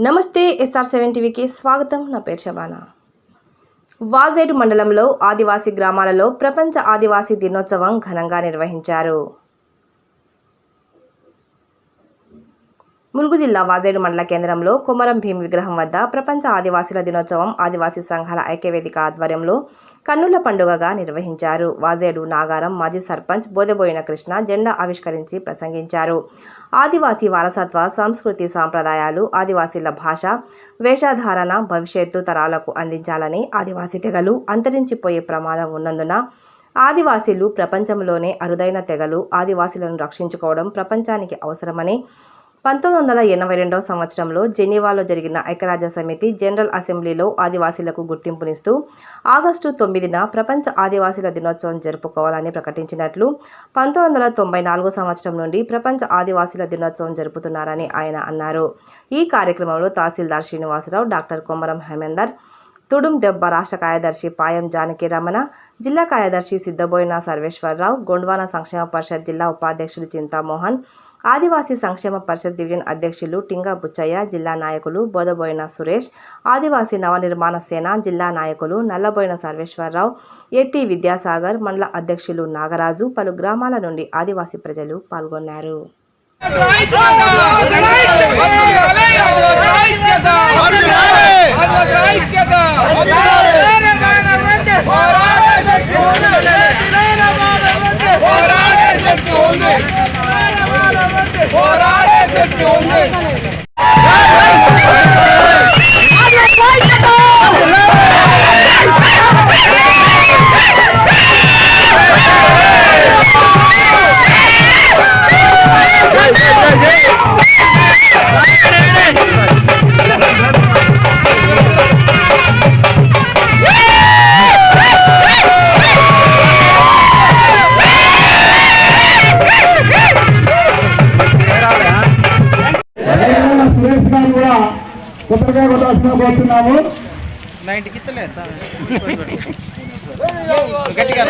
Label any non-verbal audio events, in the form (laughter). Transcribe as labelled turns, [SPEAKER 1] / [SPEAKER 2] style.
[SPEAKER 1] నమస్తే SR seven టీవీకి స్వాగతం. నా పేరు శబానా. వాజేడు మండలంలో ఆదివాసీ గ్రామాలలో ప్రపంచ ఆదివాసీ దినోత్సవం ఘనంగా నిర్వహించారు. ములుగు జిల్లా వాజేడు మండల కేంద్రంలో కుమరం భీమ్ విగ్రహం వద్ద ప్రపంచ ఆదివాసీల దినోత్సవం ఆదివాసీ సంఘాల ఐక్యవేదిక ఆధ్వర్యంలో కన్నుల పండుగగా నిర్వహించారు. వాజేడు నాగారం మాజీ సర్పంచ్ బోదెబోయిన కృష్ణ జెండా ఆవిష్కరించి ప్రసంగించారు. ఆదివాసీ వారసత్వ సంస్కృతి సాంప్రదాయాలు ఆదివాసీల భాష వేషధారణ భవిష్యత్తు తరాలకు అందించాలని ఆదివాసీ తెగలు అంతరించిపోయే ప్రమాదం ఉన్నందున ఆదివాసీలు ప్రపంచంలోనే అరుదైన తెగలు ఆదివాసీలను రక్షించుకోవడం ప్రపంచానికి అవసరమని పంతొమ్మిది వందల ఎనభై రెండవ సంవత్సరంలో జెనీవాలో జరిగిన ఐక్యరాజ్య సమితి జనరల్ అసెంబ్లీలో ఆదివాసీలకు గుర్తింపునిస్తూ ఆగస్టు తొమ్మిదిన ప్రపంచ ఆదివాసీల దినోత్సవం జరుపుకోవాలని ప్రకటించినట్లు పంతొమ్మిది వందల తొంభై నాలుగో సంవత్సరం నుండి ప్రపంచ ఆదివాసీల దినోత్సవం జరుపుతున్నారని ఆయన అన్నారు. ఈ కార్యక్రమంలో తహసీల్దార్ శ్రీనివాసరావు డాక్టర్ కొమరం హేమేందర్ తుడుం దెబ్బ రాష్ట్ర కార్యదర్శి పాయం జానకి రమణ జిల్లా కార్యదర్శి సిద్ధబోయిన సర్వేశ్వరరావు గొండ్వాన సంక్షేమ పరిషత్ జిల్లా ఉపాధ్యక్షులు చింతామోహన్ ఆదివాసీ సంక్షేమ పరిషత్ డివిజన్ అధ్యక్షులు టింగా బుచ్చయ్య జిల్లా నాయకులు బోదబోయిన సురేష్ ఆదివాసీ నవనిర్మాణ సేన జిల్లా నాయకులు నల్లబోయిన సర్వేశ్వరరావు ఎట్టి విద్యాసాగర్ మండల అధ్యక్షులు నాగరాజు పలు గ్రామాల నుండి ఆదివాసీ ప్రజలు పాల్గొన్నారు.
[SPEAKER 2] కొత్తగా కొట్టాల్సిన కోరుతున్నాము. (laughs)
[SPEAKER 3] గట్టిగా